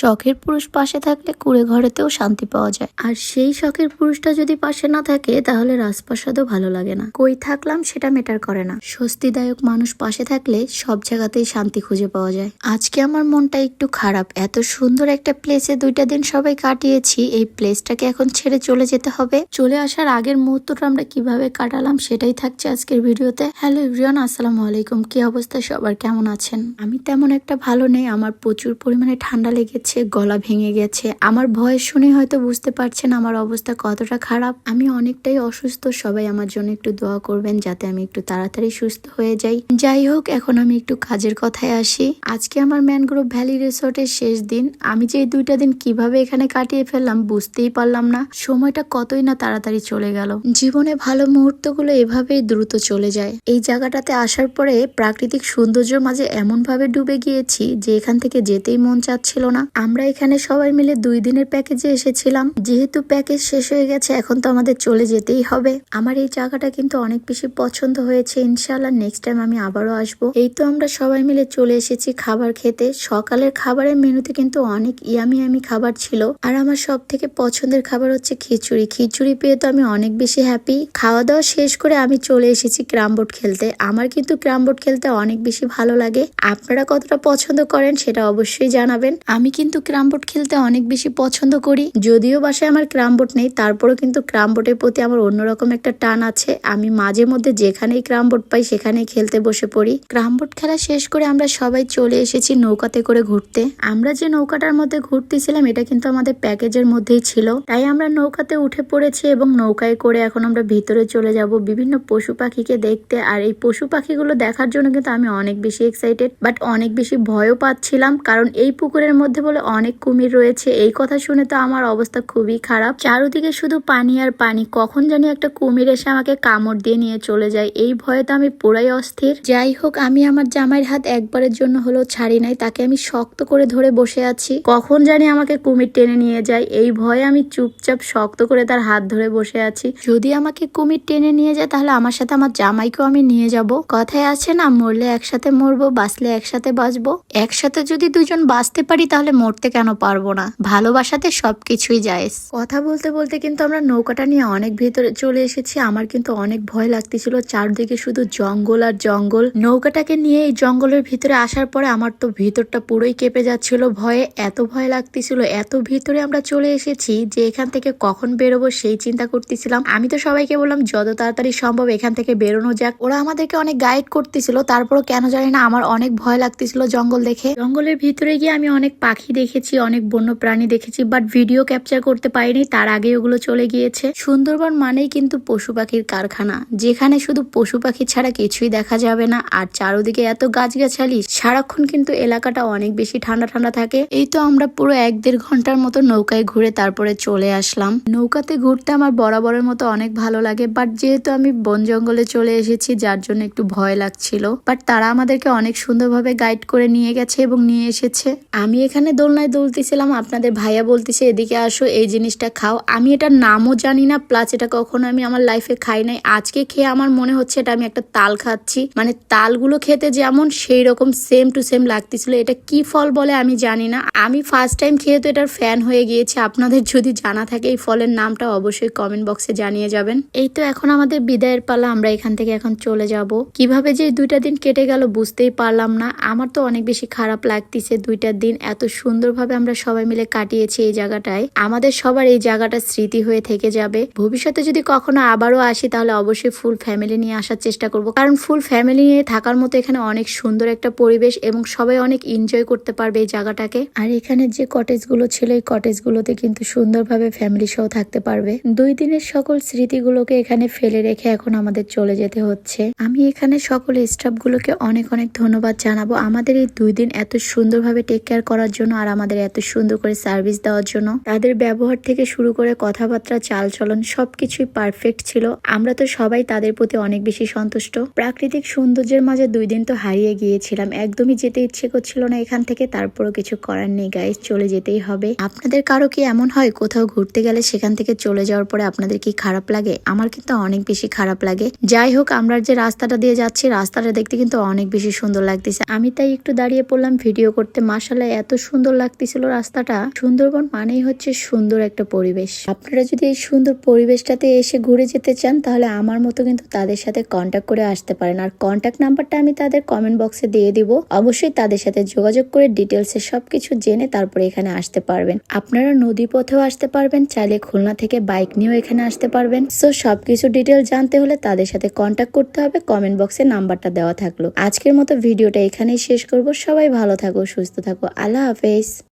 শখের পুরুষ পাশে থাকলে কুড়ে ঘরেতেও শান্তি পাওয়া যায়। আর সেই শখের পুরুষটা যদি পাশে না থাকে, তাহলে রাজপ্রাসাদও ভালো লাগে না। কই থাকলাম সেটা মেটার করে না। স্বস্তিদায়ক মানুষ পাশে থাকলে সব জায়গাতেই শান্তি খুঁজে পাওয়া যায়। আজকে আমার মনটা একটু খারাপ। এত সুন্দর একটা প্লেসে দুইটা দিন সবাই কাটিয়েছি। এই প্লেসটাকে এখন ছেড়ে চলে যেতে হবে। চলে আসার আগের মুহূর্তটা আমরা কীভাবে কাটালাম সেটাই থাকছে আজকের ভিডিওতে। হ্যালো ইভরিয়ান আসসালামু আলাইকুম। কি অবস্থা? সবার কেমন আছেন? আমি তেমন একটা ভালো নেই। আমার প্রচুর পরিমাণে ঠান্ডা লেগেছে। গলা ভেঙে গেছে। আমার ভয়েস শুনে হয়তো বুঝতে পারছেন আমার অবস্থা কতটা খারাপ। আমি অনেকটাই অসুস্থ, সবাই আমার জন্য একটু দোয়া করবেন যাতে আমি একটু তাড়াতাড়ি সুস্থ হয়ে যাই। যাই হোক, এখন আমি একটু কাজের কথায় আসি। আজকে আমার ম্যানগ্রোভ ভ্যালি রিসোর্টের শেষ দিন। আমি যে দুইটা দিন কীভাবে এখানে কাটিয়ে ফেললাম বুঝতেই পারলাম না। সময়টা কতই না তাড়াতাড়ি চলে গেল। জীবনে ভালো মুহূর্তগুলো এভাবেই দ্রুত চলে যায়। এই জায়গাটাতে আসার পরে প্রাকৃতিক সৌন্দর্যের মাঝে এমন ভাবে ডুবে গিয়েছি যে এখান থেকে যেতেই মন চাচ্ছিল না। আমরা এখানে সবাই মিলে দুই দিনের প্যাকেজে এসেছিলাম। যেহেতু প্যাকেজ শেষ হয়ে গেছে, এখন তো আমাদের চলে যেতেই হবে। আমার এই জায়গাটা কিন্তু অনেক বেশি পছন্দ হয়েছে। ইনশাল্লাহ নেক্সট টাইম আমি আবারও আসব। এই তো আমরা সবাই মিলে চলে এসেছি খাবার খেতে। সকালের খাবারের মেনুতে কিন্তু অনেক ইয়ামি ইয়ামি খাবার ছিল। আর আমার সব থেকে পছন্দের খাবার হচ্ছে খিচুড়ি। খিচুড়ি পেয়ে তো আমি অনেক বেশি হ্যাপি খাওয়া দাওয়া শেষ করে আমি চলে এসেছি ক্রাম বোর্ড খেলতে। আমার কিন্তু ক্রাম বোর্ড খেলতে অনেক বেশি ভালো লাগে। আপনারা কতটা পছন্দ করেন সেটা অবশ্যই জানাবেন। আমি কিন্তু ক্রাম বোর্ড খেলতে অনেক বেশি পছন্দ করি। যদিও বাসায় আমার ক্রাম বোর্ড নেই, তারপরেও কিন্তু ক্রাম বোর্ডের প্রতি আমার অন্যরকম একটা টান আছে। আমি মাঝে মধ্যে যেখানেই ক্রাম বোর্ড পাই, সেখানেই খেলতে বসে পড়ি। ক্রাম বোর্ড খেলা শেষ করে আমরা সবাই চলে এসেছি নৌকাতে করে ঘুরতে। আমরা যে নৌকাটার মধ্যে ঘুরতেছিলাম, এটা কিন্তু আমাদের প্যাকেজের মধ্যেই ছিল। তাই আমরা নৌকাতে উঠে পড়েছি এবং নৌকায় করে এখন আমরা ভিতরে চলে যাব। বিভিন্ন পশু পাখিকে দেখতে, আর এই পশু পাখিগুলো দেখার জন্য কিন্তু আমি অনেক বেশি এক্সাইটেড বাট অনেক বেশি ভয়ও পাচ্ছিলাম। কারণ এই পুকুরের মধ্যে বলে অনেক কুমির রয়েছে। এই কথা শুনে তো আমার অবস্থা খুবই খারাপ। চারদিকে শুধু পানি আর পানি। কখন জানি একটা কুমির এসে আমাকে কামড় দিয়ে নিয়ে চলে যায়। এই ভয়ে তো আমি পুরাই অস্থির। যাই হোক, আমি আমার জামাইয়ের হাত একবারের জন্য হলেও ছাড়ি নাই। তাকে আমি শক্ত করে ধরে বসে আছি। কখন জানি আমাকে কুমির টেনে নিয়ে যায়। এই ভয়ে আমি চুপচাপ শক্ত করে তার হাত ধরে বসে আছি। যদি আমাকে কুমির টেনে নিয়ে যায়, তাহলে আমার সাথে আমার জামাইকেও আমি নিয়ে যাব। কথায় আছে না, মরলে একসাথে মরবো, বাঁচলে একসাথে বাঁচবো। একসাথে যদি দুজন বাঁচতে পারি, তাহলে মরতে কেন পারব না? ভালোবাসাতে সবকিছুই যায় কথা বলতে বলতে কিন্তু আমরা নৌকাটা নিয়ে অনেক ভেতরে চলে এসেছি। আমার কিন্তু অনেক ভয় লাগতেছিল। চারদিকে শুধু জঙ্গল আর জঙ্গল। নৌকাটাকে নিয়ে এই জঙ্গলের ভিতরে আসার পরে আমার তো ভিতরটা পুরোই কেঁপে যাচ্ছিল। ভয়ে এত ভয় লাগতেছিল, এত ভিতরে আমরা চলে এসেছি যে এখান থেকে কখন বেরোবো সেই চিন্তা করতেছিলাম। আমি তো সবাইকে বললাম, যত তাড়াতাড়ি সম্ভব এখান থেকে বেরোনো যাক। ওরা আমাদেরকে অনেক গাইড করতেছিল। তারপরও কেন জানি না আমার অনেক ভয় লাগতেছিল জঙ্গল দেখে। জঙ্গলের ভিতরে গিয়ে আমি অনেক পাখি দেখেছি, অনেক বন্য প্রাণী দেখেছি বাট ভিডিও ক্যাপচার করতে পারিনি, তার আগে ওগুলো চলে গিয়েছে। সুন্দরবন মানেই কিন্তু পশু পাখির কারখানা, যেখানে শুধু পশু পাখি ছাড়া কিছুই দেখা যাবে না, আর চারোদিকে এত গাছগাছালি, সারাক্ষণ কিন্তু এলাকাটা অনেক বেশি ঠান্ডা ঠান্ডা থাকে। এই তো আমরা পুরো এক দেড় ঘণ্টার মতো নৌকায় ঘুরে তারপরে চলে আসলাম। নৌকাতে ঘুরতে আমার বরাবরের মতো অনেক ভালো লাগে বাট যেহেতু আমি বন জঙ্গলে চলে এসেছি, যার জন্য একটু ভয় লাগছিল বাট তারা আমাদেরকে অনেক সুন্দরভাবে গাইড করে নিয়ে গেছে এবং নিয়ে এসেছে। আমি এখানে দোলনায় দুলতেছিলাম, আপনাদের ভাইয়া বলতেছে, এদিকে আসো, এই জিনিসটা খাও। আমি এটার নামও জানি না প্লাস এটা কখনো আমি আমার লাইফে খাই নাই। আজকে খেয়ে আমার মনে হচ্ছে এটা আমি একটা তাল খাচ্ছি। মানে তালগুলো খেতে যেমন সেই রকম সেম টু সেম লাগতেছিল। এটা কি ফল বলে আমি জানি না। আমি ফার্স্ট টাইম খেয়ে তো এটার ফ্যান হয়ে গিয়েছে। আপনাদের যদি জানা থাকে এই ফলের নামটা অবশ্যই কমেন্ট বক্সে জানিয়ে যাবেন। এই তো এখন আমাদের বিদায়ের পালা, আমরা এখান থেকে এখন চলে যাব। কীভাবে যে দুইটা দিন কেটে গেল বুঝতেই পারলাম না। আমার তো অনেক বেশি খারাপ লাগতেছে দুইটা দিন, এত সুন্দরভাবে আমরা সবাই মিলে কাটিয়েছি এই জায়গাটায়। আমাদের সবার এই জায়গাটা স্মৃতি হয়ে থেকে যাবে। ভবিষ্যতে যদি কখনো আবারও আসি, তাহলে অবশ্যই ফুল ফ্যামিলি নিয়ে আসার চেষ্টা করব। কারণ ফুল ফ্যামিলি নিয়ে থাকার মতো এখানে অনেক সুন্দর একটা পরিবেশ এবং সবাই অনেক এনজয় করতে পারবে এই জায়গাটাকে। আর এখানে যে কটেজগুলো ছিল, এই কটেজ গুলোতে কিন্তু সুন্দরভাবে ফ্যামিলি সহ থাকতে পারবে। দুই দিনের সকল স্মৃতিগুলোকে এখানে ফেলে রেখে এখন আমাদের চলে যেতে হচ্ছে। আমি এখানে সকল স্টাফ গুলোকে অনেক অনেক ধন্যবাদ জানাব। আমাদের এই দুই দিন এত সুন্দরভাবে টেক কেয়ার করার জন্য আর আমাদের এত সুন্দর করে সার্ভিস দেওয়ার জন্য। তাদের ব্যবহার থেকে শুরু করে কথাবার্তা, চালচলন সবকিছুই পারফেক্ট ছিল। আমরা তো সবাই তাদের প্রতি অনেক বেশি সন্তুষ্ট। প্রাকৃতিক সৌন্দর্যের মাঝে দুই দিন তো হারিয়ে গিয়েছিলাম। একদমই যেতে ইচ্ছে করছিল না এখান থেকে। তারপরও কিছু করার নেই গাইজ চলে যেতেই হবে। আপনাদের কারও কি এমন হয় কোথাও ঘুরতে গেলে সেখান থেকে চলে যাওয়ার পরে আপনাদের কি খারাপ লাগে? আমার কিন্তু অনেক বেশি খারাপ লাগে। যাই হোক, আমরা যে রাস্তাটা দিয়ে যাচ্ছি, রাস্তাটা দেখতে কিন্তু অনেক বেশি সুন্দর লাগতেছে। আমি তাই একটু দাঁড়িয়ে পড়লাম ভিডিও করতে। মাসাল্লাহ এত সুন্দর সুন্দর লাগতেছিল রাস্তাটা। সুন্দরবন মানেই হচ্ছে সুন্দর একটা পরিবেশ। আপনারা যদি এই সুন্দর পরিবেশটাতে এসে ঘুরে যেতে চান, তাহলে আমার মতো কিন্তু তাদের সাথে কন্ট্যাক্ট করে আসতে পারেন। আর কন্ট্যাক্ট নাম্বারটা আমি তাদের কমেন্ট বক্সে দিয়ে দিব। অবশ্যই তাদের সাথে যোগাযোগ করে ডিটেলসে সবকিছু জেনে তারপরে এখানে আসতে পারবেন। আপনারা নদী পথেও আসতে পারবেন, চাইলে খুলনা থেকে বাইক নিয়েও এখানে আসতে পারবেন। সো সবকিছু ডিটেল জানতে হলে তাদের সাথে কন্ট্যাক্ট করতে হবে। কমেন্ট বক্সে নাম্বারটা দেওয়া থাকল। আজকের মতো ভিডিওটা এখানেই শেষ করব। সবাই ভালো থাকো, সুস্থ থাকো। আল্লাহ হাফেজ। space